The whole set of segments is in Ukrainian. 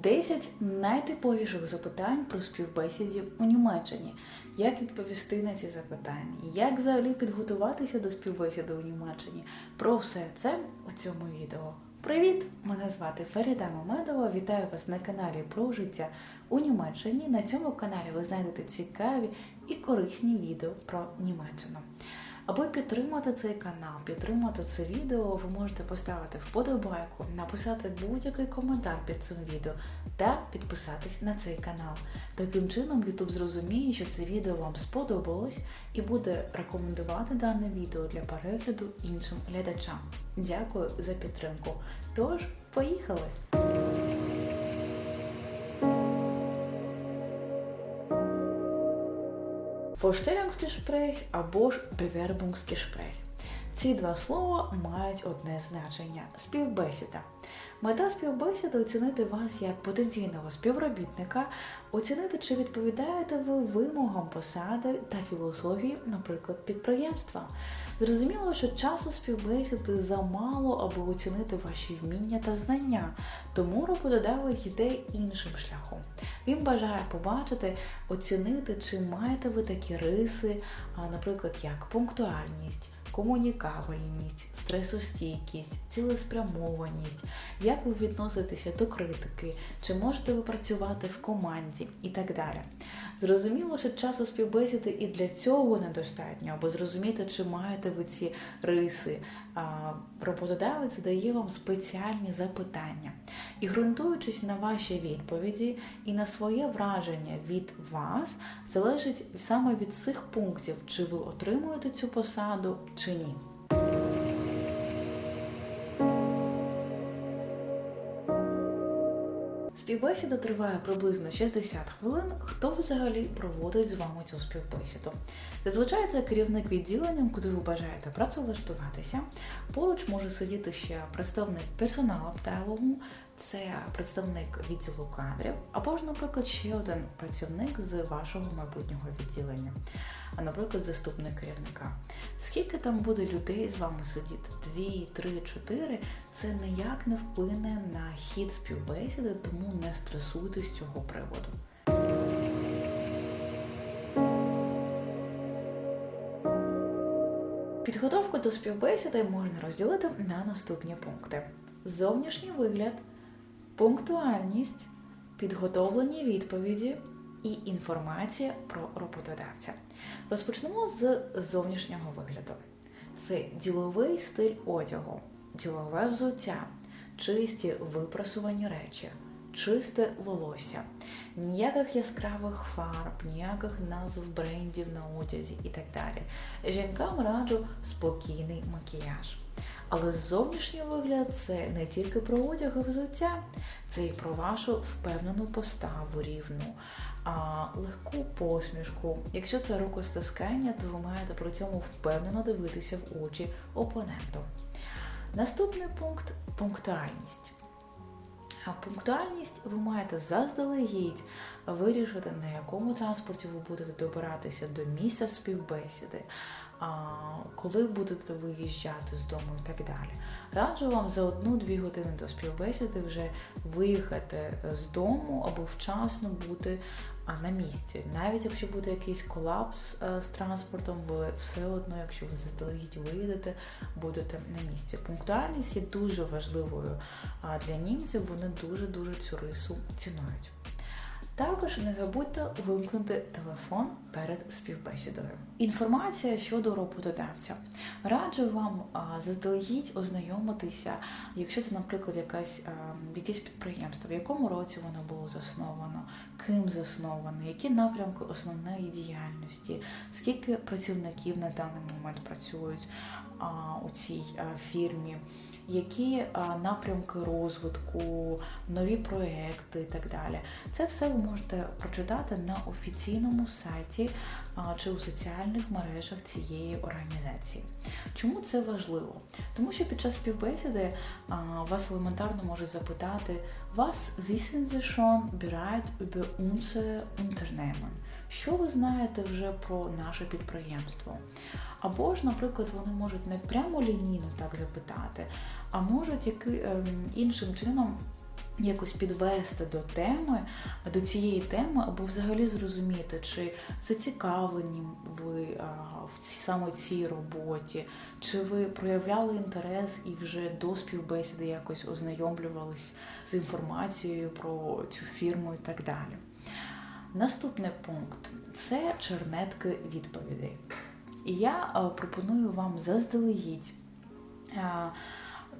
10 найтиповіших запитань про співбесіді у Німеччині. Як відповісти на ці запитання? Як взагалі підготуватися до співбесіди у Німеччині? Про все це у цьому відео. Привіт! Мене звати Феріда Мамедова. Вітаю вас на каналі про життя у Німеччині. На цьому каналі ви знайдете цікаві і корисні відео про Німеччину. Аби підтримати цей канал, підтримати це відео, ви можете поставити вподобайку, написати будь-який коментар під цим відео та підписатись на цей канал. Таким чином, YouTube зрозуміє, що це відео вам сподобалось і буде рекомендувати дане відео для перегляду іншим глядачам. Дякую за підтримку. Тож, поїхали! Vorstellungsgespräch або ж Bewerbungsgespräch. Ці два слова мають одне значення співбесіда. Мета співбесіди оцінити вас як потенційного співробітника, оцінити, чи відповідаєте ви вимогам посади та філософії, наприклад, підприємства. Зрозуміло, що часу співбесіди замало, аби оцінити ваші вміння та знання, тому роботодавець йде іншим шляхом. Він бажає побачити, оцінити, чи маєте ви такі риси, наприклад, як пунктуальність комунікабельність, стресостійкість, цілеспрямованість, як ви відноситеся до критики, чи можете ви працювати в команді і так далі. Зрозуміло, що часу співбесіди і для цього недостатньо, аби зрозуміти, чи маєте ви ці риси. Роботодавець дає вам спеціальні запитання. І ґрунтуючись на ваші відповіді і на своє враження від вас, залежить саме від цих пунктів, чи ви отримуєте цю посаду, чи ні. Співбесіда триває приблизно 60 хвилин. Хто взагалі проводить з вами цю співбесіду? Зазвичай це керівник відділенням, куди ви бажаєте працевлаштуватися. Поруч може сидіти ще представник персоналу птайлову, це представник відділу кадрів, або ж, наприклад, ще один працівник з вашого майбутнього відділення, а наприклад, заступник керівника. Скільки там буде людей з вами сидіти? Дві, три, чотири, це ніяк не вплине на хід співбесіди, тому не стресуйте з цього приводу. Підготовку до співбесіди можна розділити на наступні пункти: зовнішній вигляд, пунктуальність, підготовлені відповіді і інформація про роботодавця. Розпочнемо з зовнішнього вигляду. Це діловий стиль одягу, ділове взуття, чисті випрасувані речі, чисте волосся, ніяких яскравих фарб, ніяких назв брендів на одязі і так далі. Жінкам раджу спокійний макіяж. Але зовнішній вигляд це не тільки про одяг і взуття, це і про вашу впевнену поставу рівну, а легку посмішку. Якщо це рукостискання, то ви маєте при цьому впевнено дивитися в очі опоненту. Наступний пункт пунктуальність. А пунктуальність ви маєте заздалегідь вирішити, на якому транспорті ви будете добиратися до місця співбесіди, коли будете виїжджати з дому і так далі. Раджу вам за одну-дві години до співбесіди вже виїхати з дому або вчасно бути на місці. Навіть якщо буде якийсь колапс з транспортом, ви все одно, якщо ви заздалегідь виїдете, будете на місці. Пунктуальність є дуже важливою для німців, вони дуже-дуже цю рису цінують. Також не забудьте вимкнути телефон перед співбесідою. Інформація щодо роботодавця. Раджу вам заздалегідь ознайомитися, якщо це, наприклад, якась, якесь підприємство, в якому році воно було засновано, ким засновано, які напрямки основної діяльності, скільки працівників на даний момент працюють у цій фірмі які напрямки розвитку, нові проекти і так далі. Це все ви можете прочитати на офіційному сайті чи у соціальних мережах цієї організації. Чому це важливо? Тому що під час співбесіди вас елементарно можуть запитати Was wissen Sie schon bereit über unser Unternehmen? Що ви знаєте вже про наше підприємство? Або ж, наприклад, вони можуть не прямо лінійно так запитати, а можуть який, ем, іншим чином якось підвести до теми, до цієї теми, або взагалі зрозуміти, чи зацікавлені ви в саме цій роботі, чи ви проявляли інтерес і вже до співбесіди якось ознайомлювались з інформацією про цю фірму і так далі. Наступний пункт це чернетки відповідей. І я пропоную вам заздалегідь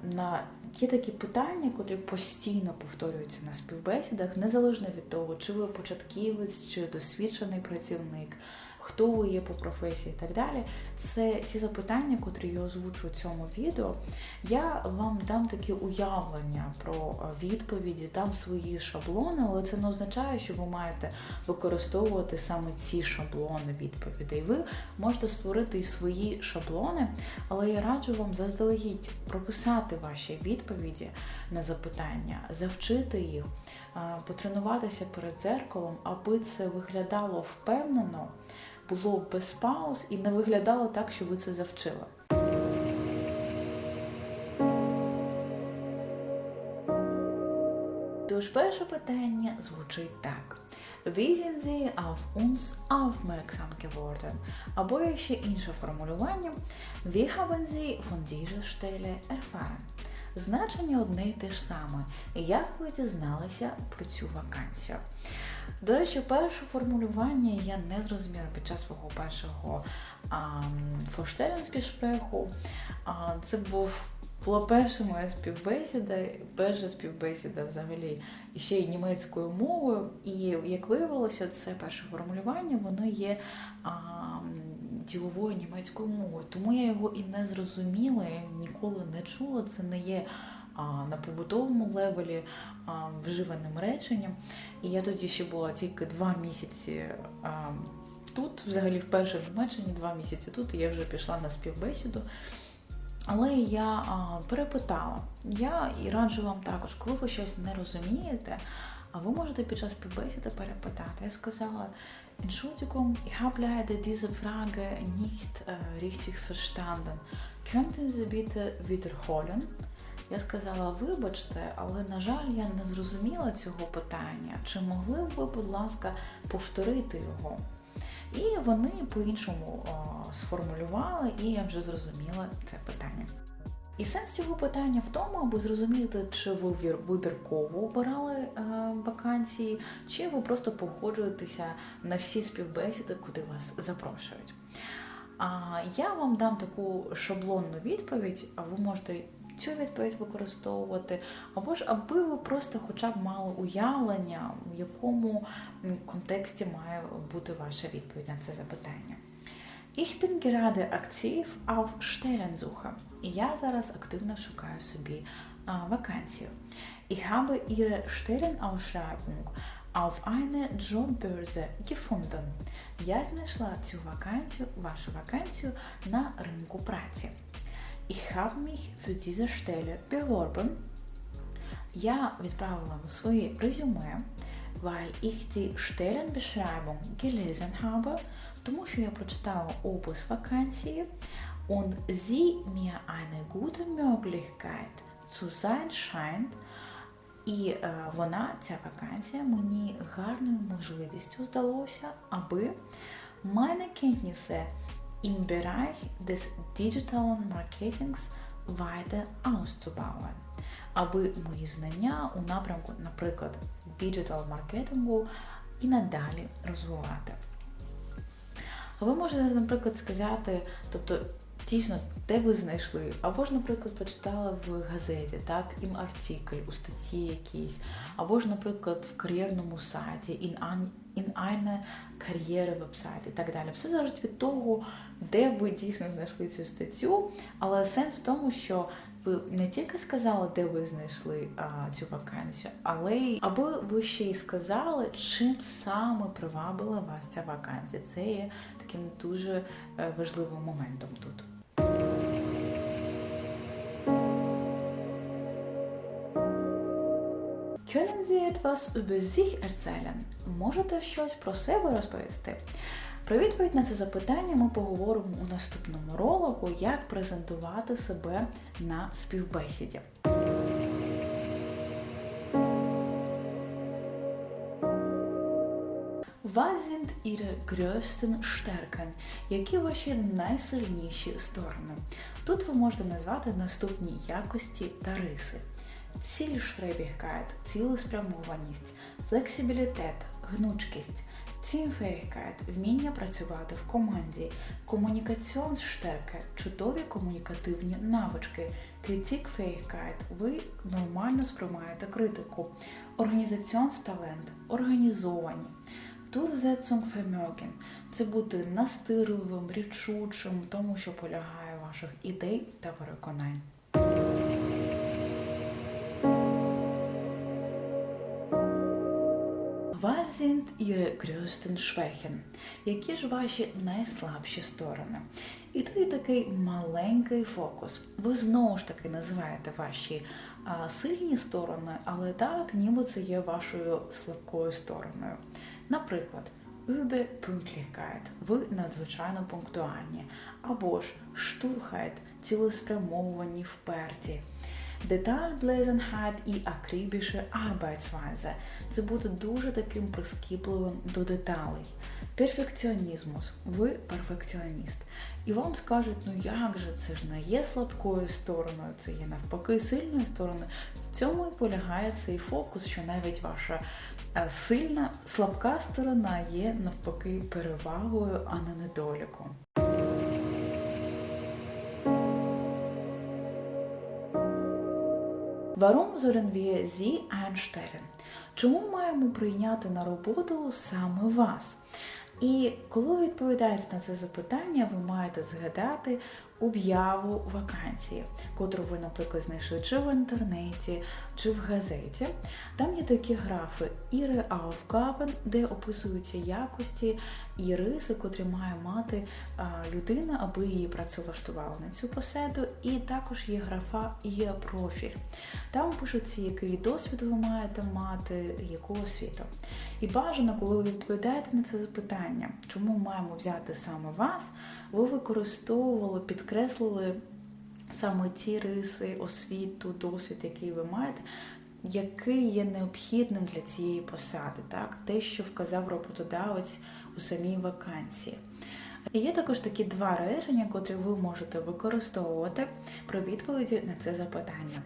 на є такі питання, котрі постійно повторюються на співбесідах, незалежно від того, чи ви початківець, чи досвідчений працівник, хто ви є по професії і так далі. Це ті запитання, котрі я озвучу у цьому відео. Я вам дам таке уявлення про відповіді, дам свої шаблони, але це не означає, що ви маєте використовувати саме ці шаблони відповідей. Ви можете створити і свої шаблони, але я раджу вам заздалегідь прописати ваші відповіді на запитання, завчити їх, потренуватися перед дзеркалом, аби це виглядало впевнено було без пауз і не виглядало так, що ви це завчили. Тож перше питання звучить так. Wie sind Sie auf uns aufmerksam geworden? Або ще інше формулювання. Wie haben Sie von dieser Stelle erfahren? Значення одне й те ж саме. Як ви дізналися про цю вакансію? До речі, перше формулювання я не зрозуміла під час свого першого форштелінського Це був була перша моя співбесіда, перша співбесіда взагалі ще й німецькою мовою. І як виявилося, це перше формулювання, воно є а, діловою німецькою мовою. Тому я його і не зрозуміла, я ніколи не чула. Це не є на побутовому левелі вживаним реченням. І я тоді ще була тільки два місяці тут, взагалі вперше в Німеччині, два місяці тут, і я вже пішла на співбесіду. Але я а, перепитала. Я і раджу вам також, коли ви щось не розумієте, а ви можете під час співбесіди перепитати. Я сказала, Entschuldigung, ich habe leider diese Frage nicht äh, richtig verstanden. Könnten? Я сказала, вибачте, але, на жаль, я не зрозуміла цього питання. Чи могли б ви, будь ласка, повторити його? І вони по-іншому сформулювали, і я вже зрозуміла це питання. І сенс цього питання в тому, аби зрозуміти, чи ви вибірково обирали е, вакансії, чи ви просто погоджуєтеся на всі співбесіди, куди вас запрошують. А я вам дам таку шаблонну відповідь, а ви можете цю відповідь використовувати, або ж аби ви просто хоча б мали уявлення, в якому контексті має бути ваша відповідь на це запитання. Ich bin gerade aktiv auf Stellensuche. Я зараз активно шукаю собі а, вакансію. Ich habe Ihre Stellenausschreibung auf eine Jobbörse gefunden. Я знайшла цю вакансію, вашу вакансію на ринку праці. Ich habe mich für diese Stelle beworben. Я відправила своє резюме, weil ich die Stellenbeschreibung gelesen habe, тому що я прочитала опис вакансії und sie mir eine gute Möglichkeit zu sein scheint. І е, вона, ця вакансія, мені гарною можливістю здалося, аби meine Kenntnisse im Bereich des digitalen Marketings weiter auszubauen, Аби мої знання у напрямку, наприклад, діджитал маркетингу і надалі розвивати. Ви можете, наприклад, сказати, тобто, дійсно, де ви знайшли, або ж, наприклад, прочитали в газеті, так, ім артикль у статті якійсь, або ж, наприклад, в кар'єрному сайті, eine кар'єри вебсайт і так далі. Все залежить від того, де ви дійсно знайшли цю статтю, але сенс в тому, що ви не тільки сказали, де ви знайшли а, цю вакансію, але й аби ви ще й сказали, чим саме привабила вас ця вакансія. Це є таким дуже е, важливим моментом тут. Können Sie etwas über sich erzählen? Можете щось про себе розповісти? Про відповідь на це запитання ми поговоримо у наступному ролику, як презентувати себе на співбесіді. Was sind Ihre größten Stärken? Які ваші найсильніші сторони? Тут ви можете назвати наступні якості та риси. Zielstrebigkeit – цілеспрямованість, флексибілітет, гнучкість, Teamfähigkeit – вміння працювати в команді, Kommunikationsstärke – чудові комунікативні навички, Kritikfähigkeit – ви нормально сприймаєте критику, Organisationstalent – організовані, Durchsetzungsvermögen – це бути настирливим, рішучим, тому, що полягає ваших ідей та переконань. Sind Ihre größten Schwächen? Які ж ваші найслабші сторони? І тут є такий маленький фокус. Ви знову ж таки називаєте ваші а, сильні сторони, але так, ніби це є вашою слабкою стороною. Наприклад, Überpünktlichkeit – ви надзвичайно пунктуальні, або ж Sturheit – цілеспрямовані вперті. Детальблезенheit і акрибіше Arbeitsweise – це бути дуже таким прискіпливим до деталей. Перфекціонізмус – ви перфекціоніст. І вам скажуть, ну як же, це ж не є слабкою стороною, це є навпаки сильною стороною. В цьому і полягає цей фокус, що навіть ваша е, сильна, слабка сторона є навпаки перевагою, а не недоліком. Warum sollen wir Sie einstellen? Чому маємо прийняти на роботу саме вас? І коли відповідаєте на це запитання, ви маєте згадати об'яву вакансії, котру ви, наприклад, знайшли чи в інтернеті, чи в газеті. Там є такі графи Ihre Aufgaben, де описуються якості і риси, котрі має мати людина, аби її працевлаштували на цю посаду. І також є графа є профіль. Там пишеться, який досвід ви маєте мати, яку освіту. І бажано, коли ви відповідаєте на це запитання, чому маємо взяти саме вас, ви використовували, підкреслили саме ті риси, освіту, досвід, який ви маєте, який є необхідним для цієї посади, так? те, що вказав роботодавець у самій вакансії. І є також такі два речення, котрі ви можете використовувати при відповіді на це запитання.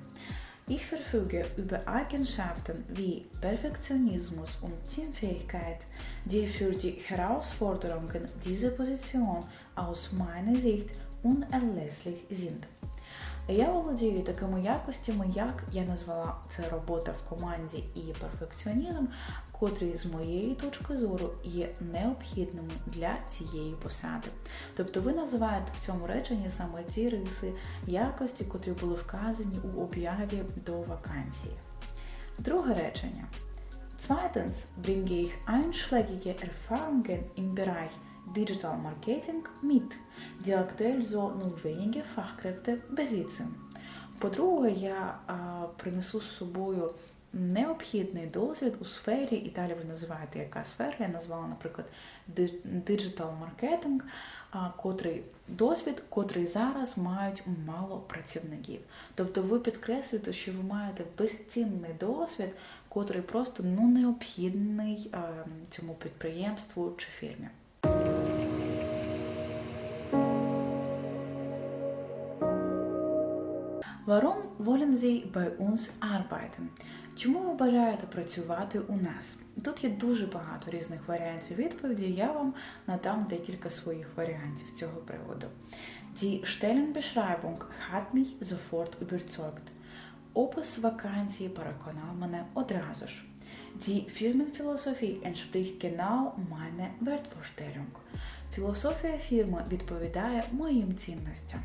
Ich verfüge über Eigenschaften wie Perfektionismus und Teamfähigkeit, die für die Herausforderungen dieser Position aus meiner Sicht unerlässlich sind. Я володію такими якостями, як я назвала це робота в команді і перфекціонізм, котрі з моєї точки зору є необхідними для цієї посади. Тобто ви називаєте в цьому реченні саме ті риси якості, котрі були вказані у об'яві до вакансії. Друге речення. Zweitens bringe ich einschlägige Erfahrungen im Bereich Digital Marketing mit, die aktuell so nur wenige Fachkräfte besitzen. По-друге, я а, принесу з собою необхідний досвід у сфері, і далі ви називаєте, яка сфера. Я назвала, наприклад, а, котрий досвід, котрий зараз мають мало працівників. Тобто ви підкреслюєте, що ви маєте безцінний досвід, котрий просто ну, необхідний цьому підприємству чи фірмі. Warum wollen Sie bei uns arbeiten? Чому ви бажаєте працювати у нас? Тут є дуже багато різних варіантів відповіді. Я вам надам декілька своїх варіантів цього приводу. Die Stellenbeschreibung hat mich sofort überzeugt. Опис вакансії переконав мене одразу ж. Die Firmenphilosophie entspricht genau meiner Wertvorstellung. Філософія фірми відповідає моїм цінностям.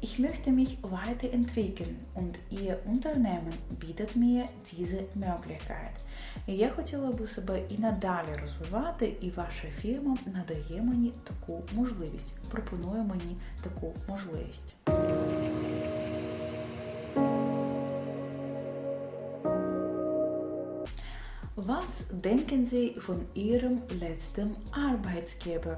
Ich möchte mich weiterentwickeln und Ihr Unternehmen bietet mir diese Möglichkeit. Я хотіла би себе і надалі розвивати, і ваша фірма надає мені таку можливість, пропонує мені таку можливість. Was denken Sie von Ihrem letzten Arbeitsgeber?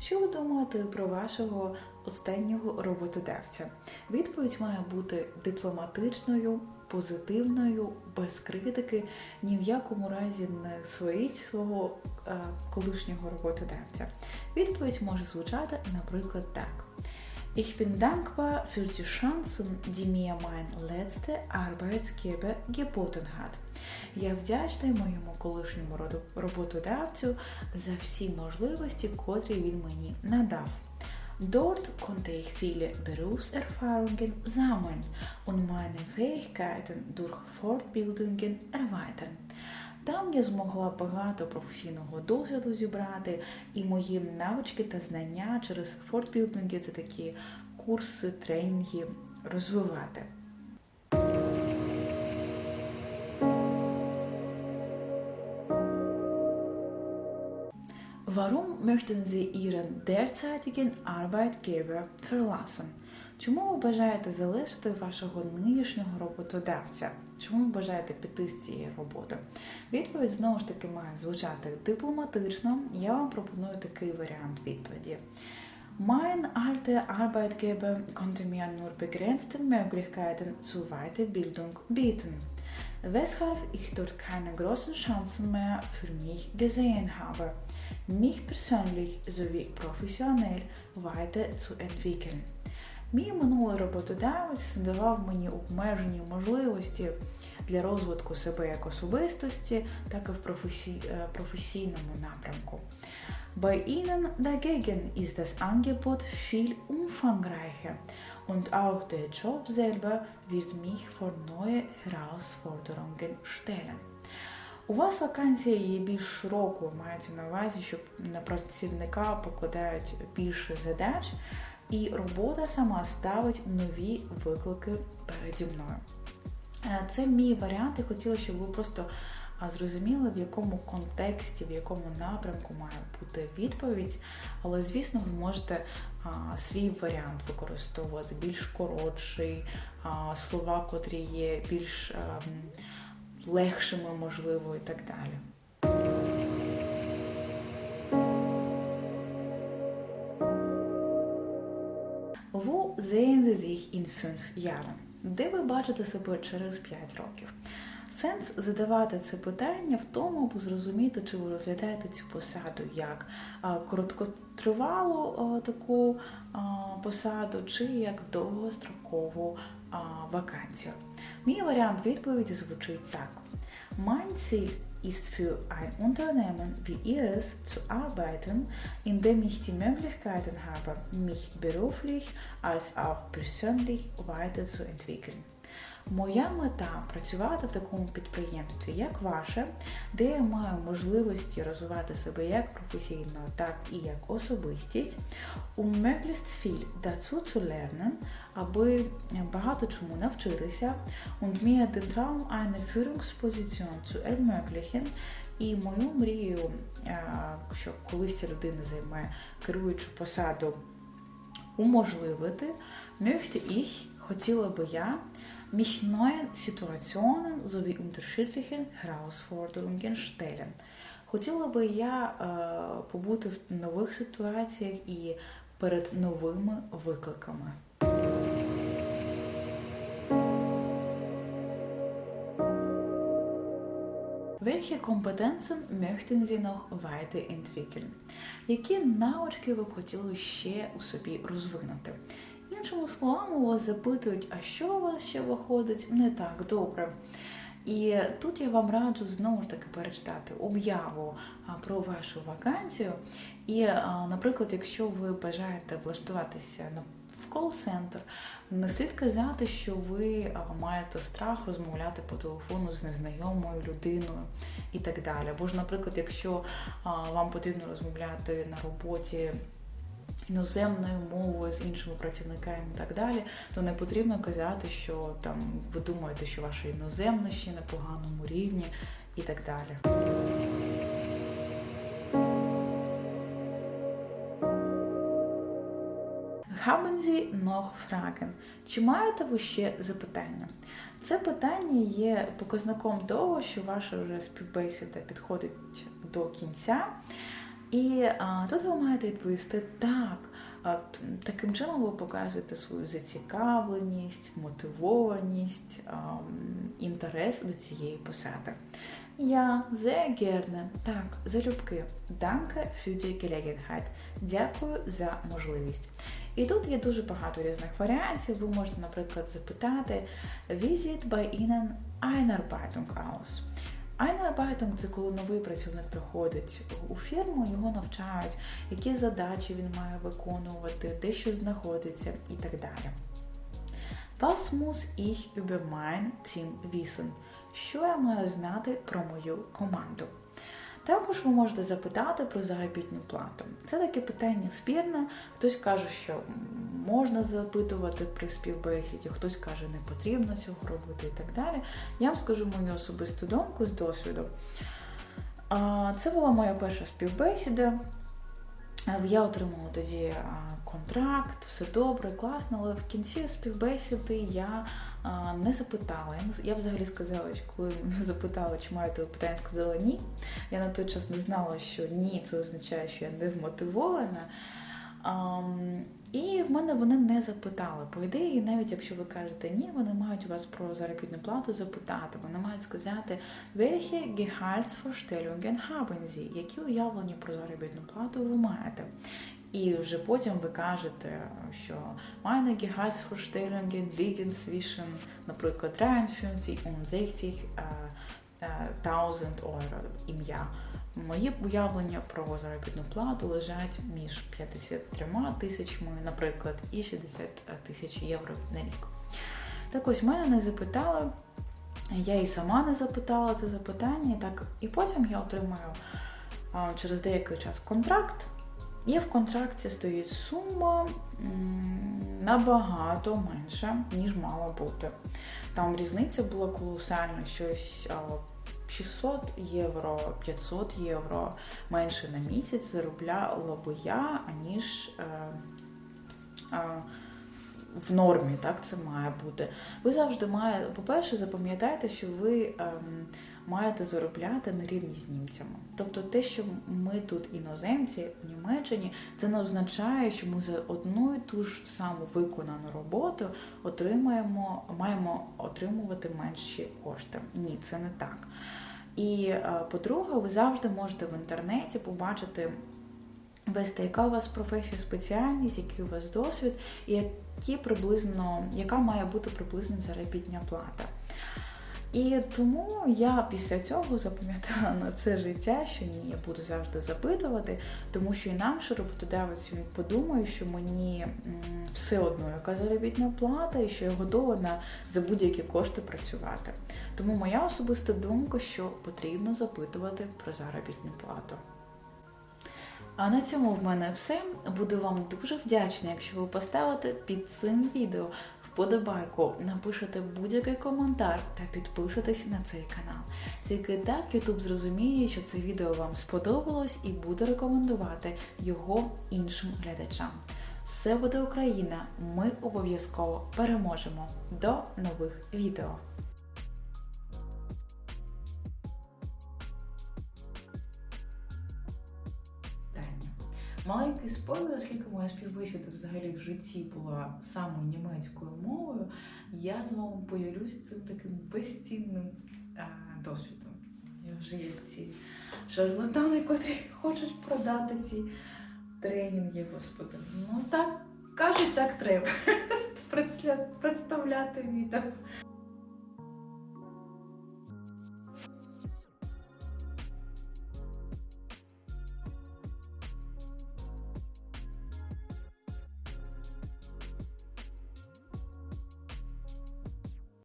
Що ви думаєте про вашого останнього роботодавця? Відповідь має бути дипломатичною позитивною, без критики, ні в якому разі не сваріть свого е, колишнього роботодавця. Відповідь може звучати, наприклад, так. Ich bin dankbar für die Chancen, die mir mein letzter Arbeitsgeber geboten hat. Я вдячний моєму колишньому роботодавцю за всі можливості, котрі він мені надав. Dort konnte ich viele Berufserfahrungen sammeln und meine Fähigkeiten durch Fortbildungen erweitern. Там я змогла багато професійного досвіду зібрати, і мої навички та знання через фортбілдинги це такі курси, тренінги розвивати. Warum möchten Sie Ihren derzeitigen Arbeitgeber verlassen? Чому ви бажаєте залишити вашого нинішнього роботодавця? Чому ви бажаєте піти з цієї роботи? Відповідь знову ж таки має звучати дипломатично. Я вам пропоную такий варіант відповіді. Mein alter Arbeitgeber konnte mir nur begrenzte Möglichkeiten zur Weiterbildung bieten, weshalb ich dort keine großen Chancen mehr für mich gesehen habe, mich persönlich sowie professionell weiterzuentwickeln. Мій минулий роботодавець давав мені обмежені можливості для розвитку себе як особистості, так і в професій, професійному напрямку. Bei Ihnen dagegen ist das Angebot viel umfangreicher und auch der Job selber wird mich vor neue Herausforderungen stellen. У вас вакансія є більш широкою, мається на увазі, що на працівника покладають більше задач, і робота сама ставить нові виклики переді мною. Це мій варіант, я хотіла, щоб ви просто зрозуміли, в якому контексті, в якому напрямку має бути відповідь. Але, звісно, ви можете свій варіант використовувати більш коротший, слова, котрі є більш легшими, можливо, і так далі. Wo sehen Sie sich in fünf Jahren? Де ви бачите себе через 5 років? Сенс задавати це питання в тому, аби зрозуміти, чи ви розглядаєте цю посаду як короткотривалу таку посаду, чи як довгострокову вакансію. Мій варіант відповіді звучить так: Mein Ziel ist für ein Unternehmen wie Ihres zu arbeiten, in dem ich die Möglichkeiten habe, mich beruflich als auch persönlich weiterzuentwickeln. Моя мета працювати в такому підприємстві, як ваше, де я маю можливості розвивати себе як професійно, так і як особистість, möglichst viel dazu zu lernen, аби багато чому навчитися, und mir den Traum eine Führungsposition zu ermöglichen, і мою мрію, що колись ця людина займе керуючу посаду, уможливити, möchte ich, хотіла би я mich neuen Situationen sowie unterschiedlichen Herausforderungen stellen. Хотіла би я е, побути в нових ситуаціях і перед новими викликами. Welche Kompetenzen möchten Sie noch weiterentwickeln? Які навички ви б хотіли ще у собі розвинути? Іншими словами, вас запитують, а що у вас ще виходить не так добре. І тут я вам раджу знову ж таки перечитати об'яву про вашу вакансію. І, наприклад, якщо ви бажаєте влаштуватися в кол-центр, не слід казати, що ви маєте страх розмовляти по телефону з незнайомою людиною і так далі. Бо ж, наприклад, якщо вам потрібно розмовляти на роботі іноземною мовою з іншими працівниками і так далі, то не потрібно казати, що там ви думаєте, що ваша іноземна ще на поганому рівні і так далі. Haben Sie noch? Чи маєте ви ще запитання? Це питання є показником того, що ваша вже співбесіда підходить до кінця. І а, тут ви маєте відповісти так. Таким чином ви показуєте свою зацікавленість, мотивованість, інтерес до цієї посади. Я sehr gerne. Так, залюбки. Danke für die. Дякую за можливість. І тут є дуже багато різних варіантів. Ви можете, наприклад, запитати Wie sieht bei Ihnen Einarbeitung aus? Einarbeitung – це коли новий працівник приходить у фірму, його навчають, які задачі він має виконувати, де що знаходиться і так далі. Was muss ich über mein Team wissen? Що я маю знати про мою команду? Також ви можете запитати про заробітну плату. Це таке питання спірне. Хтось каже, що можна запитувати при співбесіді, хтось каже, не потрібно цього робити і так далі. Я вам скажу мою особисту думку з досвіду. Це була моя перша співбесіда. Е, Я отримала тоді контракт, все добре, класно, але в кінці співбесіди я не запитала. Я, взагалі сказала, коли мене запитали, чи маєте ви питання, сказала ні. Я на той час не знала, що ні, це означає, що я не вмотивована. І в мене вони не запитали. По ідеї, навіть якщо ви кажете ні, вони мають у вас про заробітну плату запитати. Вони мають сказати, welche Gehaltsvorstellungen haben Sie? Які уявлення про заробітну плату ви маєте? І вже потім ви кажете, що meine Gehaltsvorstellungen liegen наприклад, 53 und 60 е, е, 1000 euro ім'я. Мої уявлення про заробітну плату лежать між 53 тисячами, наприклад, і 60 тисяч євро на рік. Так ось мене не запитали, я і сама не запитала це запитання, так, і потім я отримаю через деякий час контракт. І в контракті стоїть сума набагато менша, ніж мала бути. Там різниця була колосальна, щось 600 євро, 500 євро менше на місяць заробляла би я, аніж е, в нормі, так це має бути. Ви завжди маєте, по-перше, запам'ятайте, що ви ем, маєте заробляти на рівні з німцями. Тобто те, що ми тут іноземці в Німеччині, це не означає, що ми за одну і ту ж саму виконану роботу отримаємо, маємо отримувати менші кошти. Ні, це не так. І е, по-друге, ви завжди можете в інтернеті побачити вести, яка у вас професія, спеціальність, який у вас досвід, і які приблизно, яка має бути приблизно заробітня плата. І тому я після цього запам'ятала на це життя, що ні, я буду завжди запитувати, тому що інакше роботодавець він подумає, що мені все одно яка заробітна плата, і що я готова на за будь-які кошти працювати. Тому моя особиста думка, що потрібно запитувати про заробітну плату. А на цьому в мене все. Буду вам дуже вдячна, якщо ви поставите під цим відео вподобайку, напишете будь-який коментар та підпишетесь на цей канал. Тільки так YouTube зрозуміє, що це відео вам сподобалось і буде рекомендувати його іншим глядачам. Все буде Україна! Ми обов'язково переможемо. До нових відео! Маленький спойлер, оскільки моя співбесіда взагалі в житті була саме німецькою мовою, я з вами поділюсь цим таким безцінним е, досвідом. Я вже як ці шарлатани, котрі хочуть продати ці тренінги, господи. Ну так кажуть, так треба представляти відео.